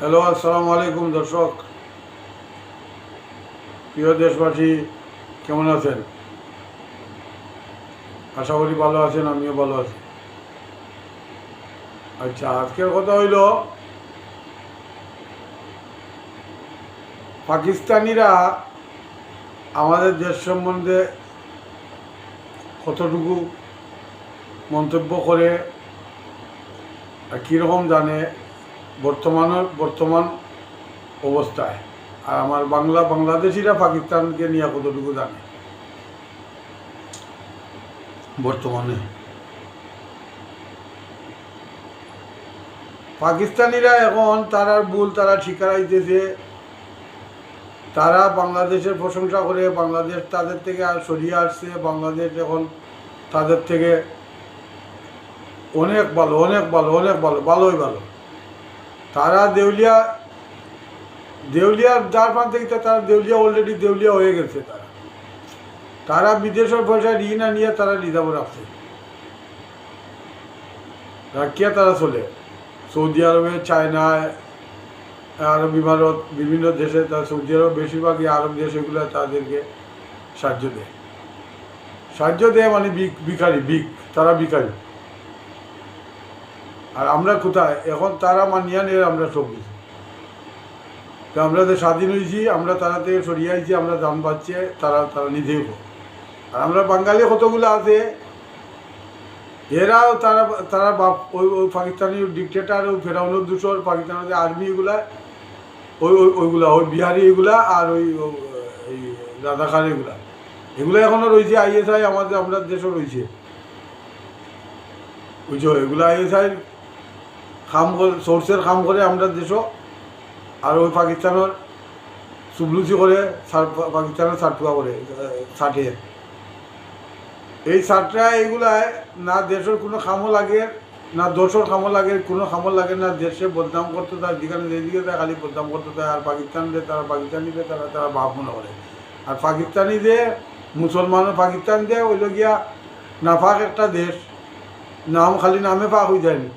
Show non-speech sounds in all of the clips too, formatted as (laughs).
Hello, আসসালামু আলাইকুম দর্শক। প্রিয় দেশবাসী, কেমন আছেন? আশা করি ভালো আছেন, আমিও ভালো আছি। আচ্ছা আজকের কথা হইল, পাকিস্তানিরা আমাদের দেশ সম্বন্ধে কতটুকু মন্তব্য করে আর কীরকম জানে বর্তমানের, বর্তমান অবস্থায়। আর আমার বাংলা, বাংলাদেশিরা পাকিস্তানকে নিয়ে কতটুকু জানে? বর্তমানে। পাকিস্তানিরা এখন তারার ভুল তারা স্বীকার আইতেছে তারা বাংলাদেশের প্রশংসা করে, বাংলাদেশ তাদের থেকে আর সরিয়ে আসছে। বাংলাদেশ এখন তাদের থেকে অনেক ভালো অনেক ভালো অনেক ভালো, ভালোই ভালো। তারা দেউলিয়া দেউলিয়ার যার প্রান্ত থেকে তারা দেউলিয়া অলরেডি দেউলিয়া হয়ে গেছে তারা। তারা বিদেশের পয়সা ঋণ আনিয়ে তারা রিজার্ভ রাখছে রাখিয়া তারা চলে। সৌদি আরবে চায়নায় আরব ইমারত, বিভিন্ন দেশে তার, সৌদি আরব বেশিরভাগই আরব দেশ এগুলো তাদেরকে সাহায্য দেয়। সাহায্য দেয় মানে বিক- ভিখারি বিক তারা ভিখারি। আর আমরা কোথায়? এখন তারা মানিয়া নিয়ে আমরা সব কিছু তো আমরা যে স্বাধীন হয়েছি, আমরা তারা থেকে সরিয়ে আইছি, আমরা দাম পাচ্ছে তারা তারা নিজেই আর আমরা বাঙালি কতগুলো আছে? এরাও তারা তারা বাপ, ওই ওই পাকিস্তানি ডিকটেটার ওই ফেরাউনের দুশোর পাকিস্তানের আর্মি এগুলা, ওই ওই ওইগুলা, ওই বিহারি এগুলা, আর ওই এই রাধাখান এগুলা। এগুলো এখনও রয়েছে আইএসআই, আমাদের আমরা দেশও রয়েছে। বুঝছ? এগুলো আইএসআই কাম করে সোর্সের কাম করে আমরা দেশও আর ওই পাকিস্তানের সুবলুচি করে পাকিস্তানের সার্টুয়া করে ষাটে এই সারটা এইগুলায় না দেশের কোনো খামো লাগে, না দোষর খামো লাগে, কোনো খামো লাগে না দেশে বদনাম করতে তার যেখানে যেদিকে তারা খালি বদনাম করতে তাই আর পাকিস্তানদের তারা পাকিস্তানিদের তারা তারা ভাব মনে করে। আর পাকিস্তানি যে মুসলমান পাকিস্তান যে ওইল গিয়া নাফাক একটা দেশ, নাম খালি নামে পাক হয়ে যায়নি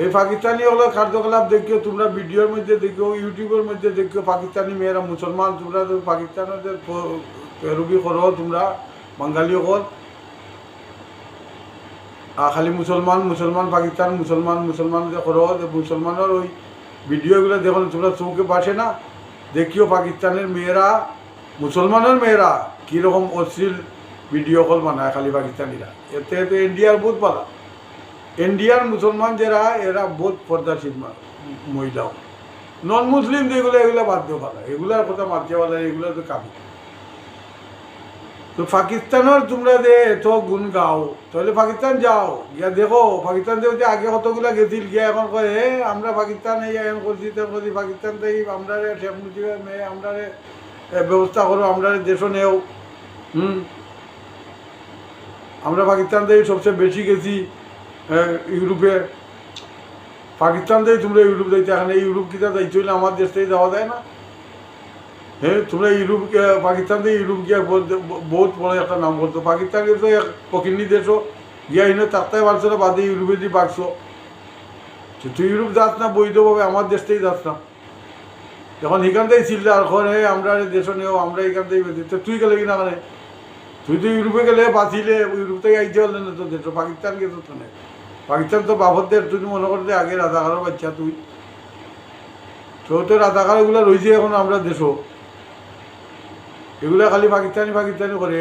এই পাকিস্তানি হলো কার্যকলাপ দেখিও, তোমরা ভিডিওর মধ্যে দেখিও, ইউটিউবের মধ্যে দেখিও, পাকিস্তানি মেয়েরা মুসলমান, তোমরা তো পাকিস্তানের পেরুবি করো, তোমরা বাঙালি হল খালি মুসলমান মুসলমান, পাকিস্তান, মুসলমান মুসলমান করো মুসলমানের ওই ভিডিওগুলো দেখো তোমরা চৌকে পাশে না। দেখিও পাকিস্তানের মেয়েরা, মুসলমানের মেয়েরা কীরকম অশ্লীল ভিডিও কল বানায় খালি পাকিস্তানিরা। এতে তো ইন্ডিয়ার বহুত পালা ইন্ডিয়ার মুসলমান যারা, এরা বহুত পর্দাশীল মহিলাও। নন মুসলিম যেগুলো, এগুলো বাদ দিয়ে ভালো এগুলার কথা মারতে ভালো এগুলো তো কাবি তো পাকিস্তানের তোমরা যে এত গুণ গাও, তাহলে পাকিস্তান যাও, গিয়া দেখো। পাকিস্তান যে আগে কতগুলা গেছিল, গিয়া এখন কয় হে আমরা পাকিস্তান, এই এখন করছি তেন করছি, পাকিস্তান থেকে আমরা শেখ মুজিবের মেয়ে আমরা ব্যবস্থা করো আমরা দেশও নেও। হুম। আমরা পাকিস্তান থেকে সবচেয়ে বেশি গেছি। ইউরোপে পাকিস্তান থেকে তোমরা ইউরোপ যাইতে এখানে ইউরোপ কিতা যাইতে হইলে আমার দেশ থেকে যাওয়া যায় না। হ্যাঁ তোমরা ইউরোপ পাকিস্তান থেকে ইউরোপ গিয়া বহুত- বড় একটা নাম করতো পাকিস্তান কিন্তু পকিনি দেশও গিয়া এনে তারটাই পারছ না, বাদে ইউরোপে দিয়ে পাকছো তুই ইউরোপ যাস না, বৈধভাবে আমার দেশ থেকেই যাস না। এখন এখান থেকেই ছিল আর হে আমরা দেশ নেও, আমরা এখান থেকেই বেঁচে। তুই গেলে কিনা মানে তুই তো ইউরোপে গেলে বাঁচিলে, ইউরোপ থেকে আইতে পারলে না তো দেশ, পাকিস্তান গেছো তো নেই পাকিস্তান তো বাবরদের তুই মনে করতে আগে রাধাকারের বাচ্চা, তুই। তো তো রাধাকারগুলো রয়েছে এখন আমরা দেশও। এগুলো খালি পাকিস্তানি পাকিস্তানি করে।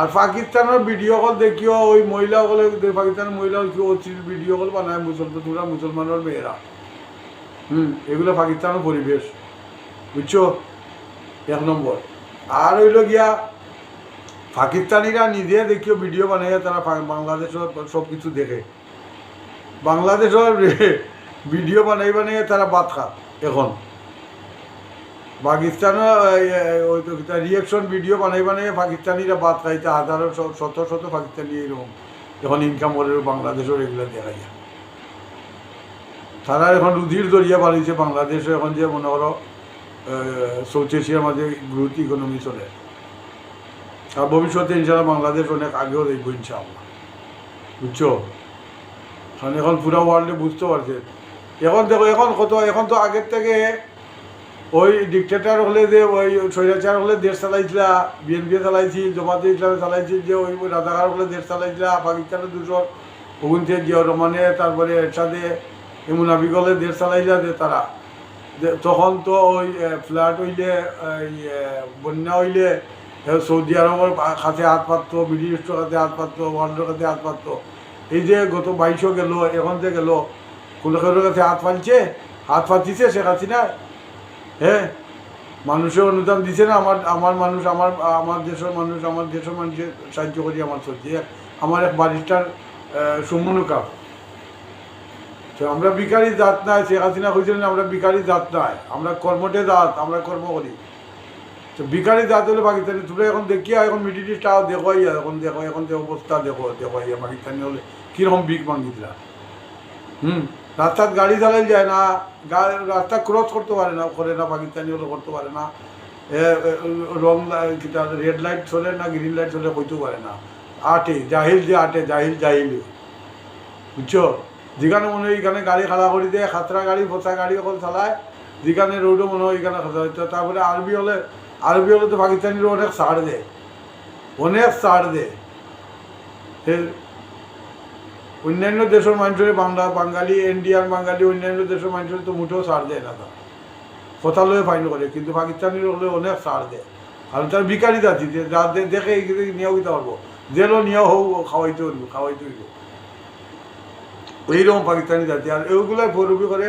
আর পাকিস্তানের ভিডিও কল দেখিও, ওই মহিলাসকলে পাকিস্তানের মহিলা কি ভিডিও কল বানায় মুসলমান, তোমরা মুসলমানের মেয়েরা। হুম, এগুলো পাকিস্তানের পরিবেশ। বুঝছ? এক নম্বর। আর হইল গিয়া, পাকিস্তানিরা নিজে দেখিও ভিডিও বানাইয়া তারা বাংলাদেশের সব কিছু দেখে। বাংলাদেশের (laughs) ভিডিও বানাই বানাইয়া তারা বাদ খা এখন। পাকিস্তানের ওই তো রিয়েকশন ভিডিও বানাই বানাই পাকিস্তানিরা বাদ খাইতে হাজারো শত শত পাকিস্তানি এরকম। এখন ইনকাম করে বাংলাদেশের এগুলো দেখা যায়। তারা এখন রুধির জরিয়া বানিয়েছে বাংলাদেশে এখন যে মনে করো সাউথ এশিয়ার মাঝে গ্রোথ ইকোনমি চলে। আর ভবিষ্যতে ইনশাল্লাহ বাংলাদেশ অনেক আগেও দেখব ইনশাআল্লাহ। বুঝছ? কারণ এখন পুরো ওয়ার্ল্ডে বুঝতে পারছে এখন দেখো, এখন কত এখন তো আগের থেকে ওই ডিকটেটার হলে যে, ওই স্বৈরাচার হলে দেশ চালাইছিলা বিএনপি চালাইছি, জমাতে ইসলামে চালাইছি, যে ওই রাজাকার হলে দেশ চালাইছিলা পাকিস্তানের দুশো ওগুন থেকে জিয়া রহমানে তারপরে এরশাদে এই মুনাফিকলে দেশ চালাইছিলা যে তারা তখন তো ওই ফ্ল্যাট হইলে বন্যা হইলে সৌদি আরবের কাছে হাত পাততো ইস্টের কাছে হাত পাততো ওয়ার্ল্ডের কাছে হাত পাততো এই যে গত বাইশও গেল, এখন যে গেল কোনো কারোর কাছে হাত পালছে হাত পাতিছে শেখ হাসিনা। হ্যাঁ মানুষের অনুদান দিছে না, আমার আমার মানুষ, আমার আমার দেশের মানুষ, আমার দেশের মানুষের সাহায্য করি, আমার চলছে আমার এক বারিস্টার সুমনু কাপ। তো আমরা বিকারি জাত নাই, শেখ হাসিনা কইছিলেন আমরা বিকারি জাত নাই, আমরা কর্মটে জাত, আমরা কর্ম করি। তো বিকারি জাত হলে পাকিস্তানি, তোমরা এখন দেখিয়া, এখন মিডিল ইস্ট দেখো এখন দেখো এখন যে অবস্থা, দেখো দেখো পাকিস্তানি হলে কীরকম বিগ মাঙ্গিতরা হুম? রাস্তার গাড়ি চালাই যায় না রাস্তা ক্রস করতে পারে না করে না পাকিস্তানি হলে করতে পারে না। রং রেড লাইট চলে না গ্রিন লাইট চলে কইতেও পারে না। আটে, জাহিল যে আটে, জাহিল জাহিল। বুঝছ? যেখানে মনে হয় এখানে গাড়ি খাড়া করে দেয়, খাতরা গাড়ি ফোসা গাড়ি অকল চালায়। যেখানে রোডও মনে হয় এখানে হইতো। তারপরে আরবি হলে আরবি হলে তো পাকিস্তানিরা অনেক ছাড় দেয়। অনেক ছাড় দেয়। অন্যান্য দেশের মানুষের বাংলা, বাঙালি ইন্ডিয়ান বাঙালি, অন্যান্য দেশের মানুষের তো মুঠেও ছাড় দেয় না তারা কথা লয়ে ফাইন করে, কিন্তু পাকিস্তানির হলে অনেক ছাড় দেয়। আর তার বিকারি জাতি, যে দেখে এগুলো নিয়েও দিতে পারব জেলও নিয়েও হোক খাওয়াইতে হইব খাওয়াইতে হইব। এইরকম পাকিস্তানি জাতি। আর এইগুলাই পরবি করে,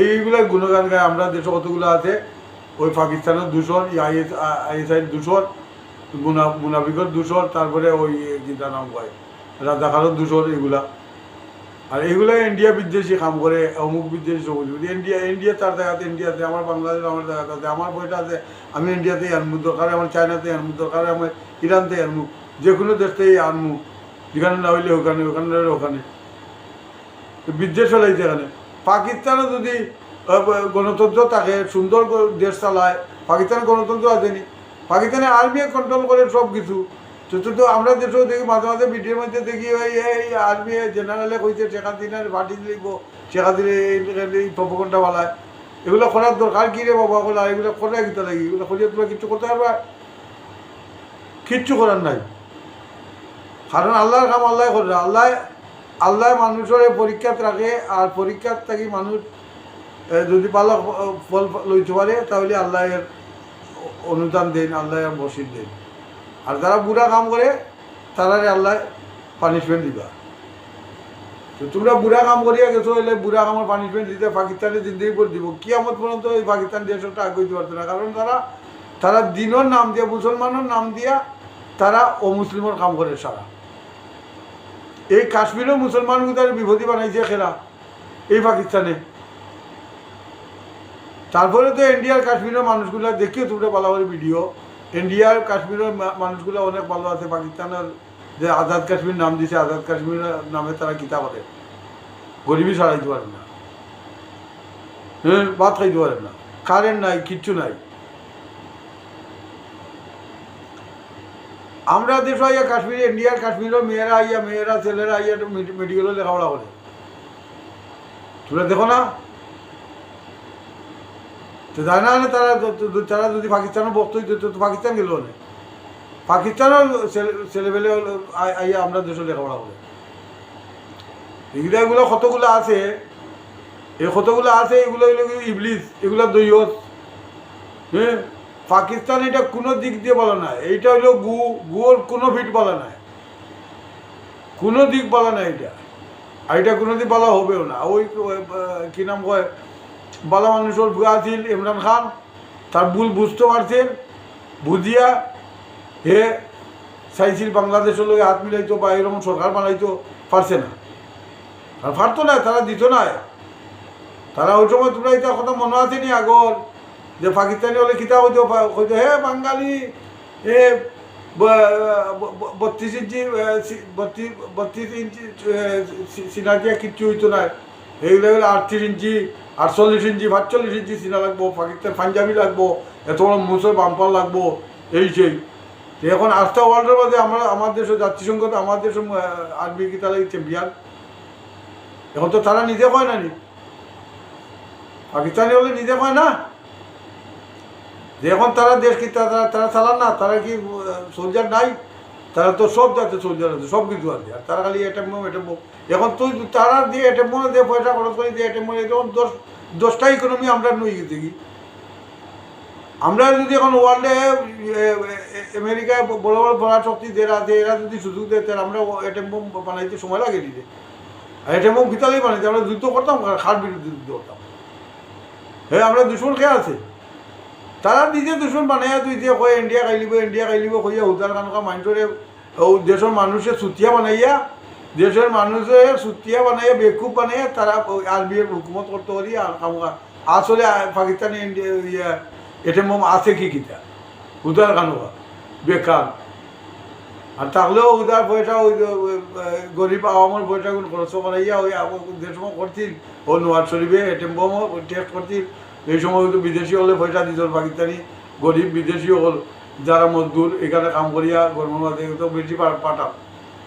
এইগুলাই গুণগান গায়। আমরা দেশে কতগুলো আছে? ওই পাকিস্তানের দূষণ আইএস আইএসআইয়ের দূষণ, মুনা মুনাফিকর দূষণ, তারপরে ওই গীতা নাম কয়? রাজাকারের দূষণ এগুলা। আর এগুলো ইন্ডিয়া বিদ্বেষী, কাম করে অমুক বিদ্বেষী সবুজ ইন্ডিয়া ইন্ডিয়া তার জায়গাতে ইন্ডিয়াতে আমার বাংলাদেশ আমার জায়গাতে, আমার বইটা আছে, আমি ইন্ডিয়াতেই আনব দরকার আমার চায়নাতে আনব দরকার আমার ইরানতে আনব যে কোনো দেশতেই আনব যেখানে না হইলে ওখানে ওখানে না হইলে ওখানে। বিদ্বেষ ফেলাইছে এখানে পাকিস্তানে যদি গণতন্ত্র থাকে, সুন্দর দেশ চালায় পাকিস্তানে গণতন্ত্র আসেনি পাকিস্তানে আর্মি কন্ট্রোল করে সব কিছু তো আমরা দেশেও দেখি, মাঝে মাঝে ভিডিওর মধ্যে দেখি, ওই, এই আর্মি জেনারেলে কইছে শেখ হাসিনার পার্টি লিখব শেখ হাসিনা এই প্রপকণ্ডা বালায়। এগুলো করার দরকার কী রে বাবা? বলা এগুলো করে কিতা লাগি এগুলো করিয়ে তোমরা কিচ্ছু করতে পারবা? কিচ্ছু করার নাই। কারণ আল্লাহর কাম আল্লাহ করে আল্লাহ আল্লাহ মানুষের পরীক্ষাত রাখে, আর পরীক্ষাত থাকি মানুষ যদি পালা ফল, লইতে পারে, তাহলে আল্লাহ এর অনুদান দেন আল্লাহ বসির দেন। আর যারা বুড়া কাম করে, তারারে আল্লাহ পানিশমেন্ট দিবা। তো তোমরা বুড়া কাম করিয়া গেছো হইলে বুড়া কামের পানিশমেন্ট দিতে পাকিস্তানে জিন্দগি করে দিব। কিয়ামত পর্যন্ত এই পাকিস্তান দেশটা আগে পারতো না, কারণ তারা তারা দিনের নাম দিয়া, মুসলমানের নাম দিয়া, তারা ও অমুসলিমের কাম করে সারা। এই কাশ্মীরও মুসলমানগুলো বিভূতি বানাইছে খেলা, এই পাকিস্তানে। তারপরে তো ইন্ডিয়ার কাশ্মীরের মানুষগুলো, দেখিও তোমরা ভালো করে ভিডিও। ইন্ডিয়ার কাশ্মীরের মানুষগুলো অনেক ভালো আছে, পাকিস্তানের যে আজাদ কাশ্মীর নাম দিছে, আজাদ কাশ্মীর নামে তারা কিতা করে গরিবই সারাইতে পারে না। হ্যাঁ ভাত খাইতে পারে না। কারেন্ট নাই, কিচ্ছু নাই। আমরা দেশ আইয়া কাশ্মীর ইন্ডিয়ার কাশ্মীরের মেয়েরা আইয়া, মেয়েরা ছেলেরা আইয়া মেডিকেলে লেখাপড়া করে। তোমরা দেখো না? তো জানে না তারা তারা যদি পাকিস্তানের বক্ত হইতো, তো পাকিস্তান গেল না পাকিস্তানও ছেলেবেলে আইয়া আমরা দেশে লেখাপড়া করে। এগুলো এগুলো কতগুলো আছে, এই কতগুলো আছে, এগুলো কি ইবলিস, এগুলো দৈয়ত হ্যাঁ? পাকিস্তান এটা কোনো দিক দিয়ে বলা নাই এইটা হলো গু গুয়োর কোনো ফিট বলা নাই কোনো দিক বলা নাই এটা আর এটা কোনো দিক বলা হবেও না। ওই কি নাম কয়? বালা মানুষের ভুয়া আছিল ইমরান খান, তার ভুল বুঝতে পারছেন, বুঝিয়া হে চাইছিল বাংলাদেশের লোক হাত মিলাইতো বা এরকম সরকার বানাইতো পারছে না। আর পারতো না, তারা দিত না। তারা ওই সময় তোমরা এটা কথা মনে আছে নি আগর, যে পাকিস্তানি হলে কিতা হইতো হইতো, হে বাঙালি, এ বত্রিশ ইঞ্চি বত্রিশ বত্রিশ ইঞ্চি সিনা দিয়া কিচ্ছু হইতো না। এইগুলো হলে আটত্রিশ ইঞ্চি আটচল্লিশ ইঞ্চি, পাঁচচল্লিশ ইঞ্চি সিনা লাগবো, পাকিস্তান পাঞ্জাবি লাগবো, এত বড় মুসল বাম্পার লাগবো, এই সেই। এখন আস্থা ওয়ার্ল্ডের মধ্যে আমরা আমার দেশের জাতিসংঘ তো আমার দেশের আর্মি কি তারা চ্যাম্পিয়ন এখন তো তারা নিজে হয় না নি পাকিস্তানি হলে নিজে কয় না? যে এখন তারা দেশ কি তারা তারা চালান না, তারা কি সোলজার নাই? তারা তো সব জাতীয় সোলজার আছে সব কিছু আছে আর তারা খালি এটা এটেম এটেম এখন তুই তারা দিয়ে এটেম মনে দিয়ে পয়সা খরচ করে দিয়ে এটেম মনে যখন দশ, দশটা ইকোনমি আমরা নই গেছি কি আমরা যদি এখন ওয়ার্ল্ডে আমেরিকায় বড় বড় পরাশক্তি যারা আছে এরা যদি সুযোগ দেয়, তাহলে আমরা এটেম বোম বানাইতে সময় লাগে দিতে আর এটেম বোম ভিতালেই বানাইতে, আমরা যুদ্ধ করতাম খাট বিরুদ্ধে যুদ্ধ করতাম। হ্যাঁ আমরা দুশ্মন খেয়ে আছে? তারা নিজে দুশ্মন বানাইয়া তুই যে কয় ইন্ডিয়া খাইলিব ইন্ডিয়া খাইলিব কইয়া হুদার কানকা মানুষের দেশের মানুষের সুতিয়া বানাইয়া দেশের মানুষের সুতিয়া বানাইয়া, বেকুব বানাইয়া তারা আরবির হুকুমত করতে পারি আর আসলে পাকিস্তানি ইন্ডিয়া ইয়া এটিএম বোম আছে কি কিতা? হুদার কানকা বেকার আর থাকলেও উদার পয়সা ওই গরিব আওয়ামের পয়সা খরচ করাইয়া ওই সময় করছিল ও নোয়াজ শরীফে এটিএম বোমও টেস্ট করছিল এই সময় কিন্তু বিদেশি হলে পয়সা দিত, পাকিস্তানি গরিব বিদেশি হল, যারা মজদুর, এখানে কাম করিয়া গরমের মাঝে তো বেশি পাঠাম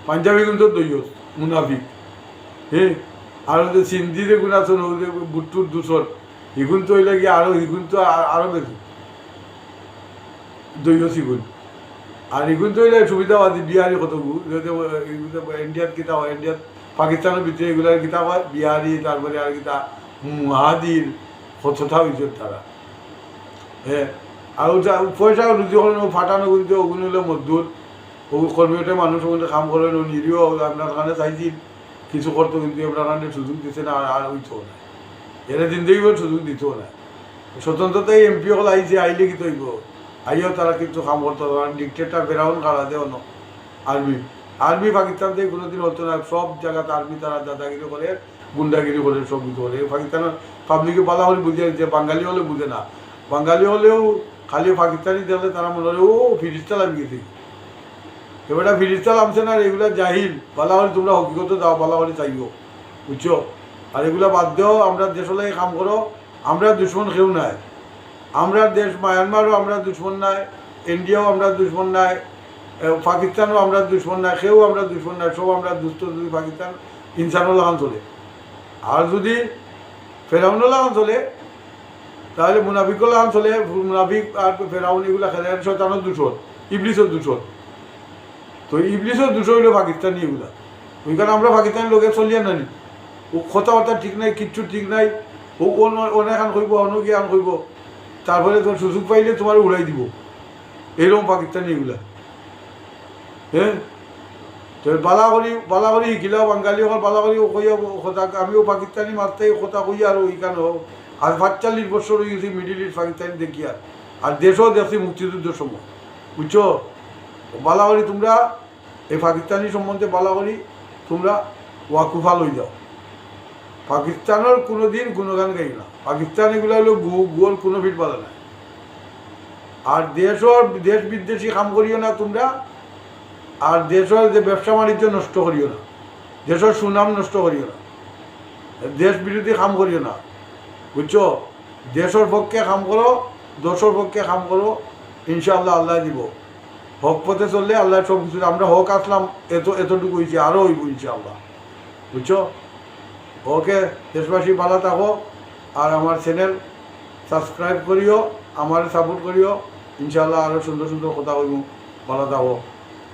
পাঞ্জাবি কিন্তু দইয় মুনাফিক। হ্যাঁ আর যে সিন্ধিতে গুণ আছে বুট্টুর দূষণ এগুন তো হইলে গিয়ে আরও এগুন তো আ- আরও বেশি। দইয় সিগুন আর এগুন তো হইলে সুবিধাবাদী, বিহারি কতগু যদি ইন্ডিয়াত কিতা হয় ইন্ডিয়াত পাকিস্তানের ভিতরে এগুলার কিতা হয়, বিহারি, তারপরে আর কিতা, মাহাদির হইছে তারা। হ্যাঁ আর পয়সা রুজি হলেন ফাটানো কিন্তু ওগুলো হলো মজদুর ও মানুষ কাম করেন ও নিরীহ আপনার কারণে চাইছি কিছু করতো কিন্তু আপনার কারণে সুযোগ দিচ্ছে না আর- হইতো না এরা জিন্দগি সুযোগ দিত না স্বতন্ত্রতাই এমপি হল আইছে আইলে কি তৈব আইও তারা কিন্তু কাম করতো না ডিকটেটার বেরাউন কারা দেও না আর্মি আর্মি পাকিস্তান থেকে কোনোদিন হতো না সব জায়গাতে আর্মি তারা দাদাগিরি করে গুন্ডাগিরি করে সব কিছু করে পাকিস্তানের পাবলিকে বালা হলে বুঝে, যে বাঙালি হলে বুঝে না। বাঙালি হলেও খালি পাকিস্তানি দেখলে তারা মনে হয় ও ফিরিস্তা লামি গেছে এবারটা ফিরিস্তা লামছে না এগুলা জাহিল। বালা হলে তোমরা হকিগত দাও, বালা হলে চাইও। বুঝছ? আর এগুলা বাদ দেও, আমরা দেশ হলে কাম করো, আমরা দুশ্মন কেউ নাই। আমরা দেশ, মায়ানমারও আমরা দুশ্মন নাই, ইন্ডিয়াও আমরা দুশ্মন নাই পাকিস্তানও আমরা দুশ্মন নাই সেও আমরা দুশ্মন নাই, সব আমরা যদি পাকিস্তান ইনসানও লাগান চলে। আর যদি ফেরাউনও লাগান চলে তাহলে মুনাফিকও লাগান চলে মুনাফিক আর ফেরাউন এগুলা খেলে শয়তানের দূষণ, ইবলিসের দূষণ। তো ইবলিসের দূষণ হইল পাকিস্তানি এগুলা। ওইখানে আমরা পাকিস্তানি লোকের চলিয়া নানি। ও কথাবার্তা ঠিক নাই, কিচ্ছু ঠিক নাই। ও অনেক আন কইব অন্য কি আন কইব। তারপরে তোমার সুযোগ পাইলে তোমার উড়াই দিব। এইরকম পাকিস্তানি এগুলা। হ্যাঁ? তো বালা করি বালা করি শিকিলাও বাঙালি হল বালা করি কইয়া আমিও পাকিস্তানি মারতে কথা কই আর ওইখানে আর পাঁচচল্লিশ বছর হয়ে গেছি মিডিল ইস্ট পাকিস্তানি দেখি আর আর দেশও দেখছি মুক্তিযুদ্ধের সময় বুঝছ বালা করি তোমরা, এই পাকিস্তানি সম্বন্ধে বালা করি তোমরা ওয়াকুফা লই যাও। পাকিস্তানের কোনো দিন গুণগান গাই না। পাকিস্তান এগুলো হলো গু গুয়ার কোনো ভিড় বালা নাই। আর দেশর দেশ বিদেশি কাম করিও না তোমরা আর দেশের যে ব্যবসা বাণিজ্য নষ্ট করিও না, দেশের সুনাম নষ্ট করিও না, দেশ বিরোধী কাম করিও না। বুঝছ? দেশের পক্ষে কাম করো দোষর পক্ষে কাম করো, ইনশাআল্লাহ আল্লাহ দিব। হক পথে চললে আল্লাহ সব কিছু আমরা হক আসলাম, এত এতটুকু হয়েছে আরও হইব ইনশাআল্লাহ। বুঝছ? ওকে দেশবাসী ভালো থাকো, আর আমার চ্যানেল সাবস্ক্রাইব করিও, আমার সাপোর্ট করিও। ইনশাআল্লাহ আরও সুন্দর সুন্দর কথা কইব ভালো থাকো।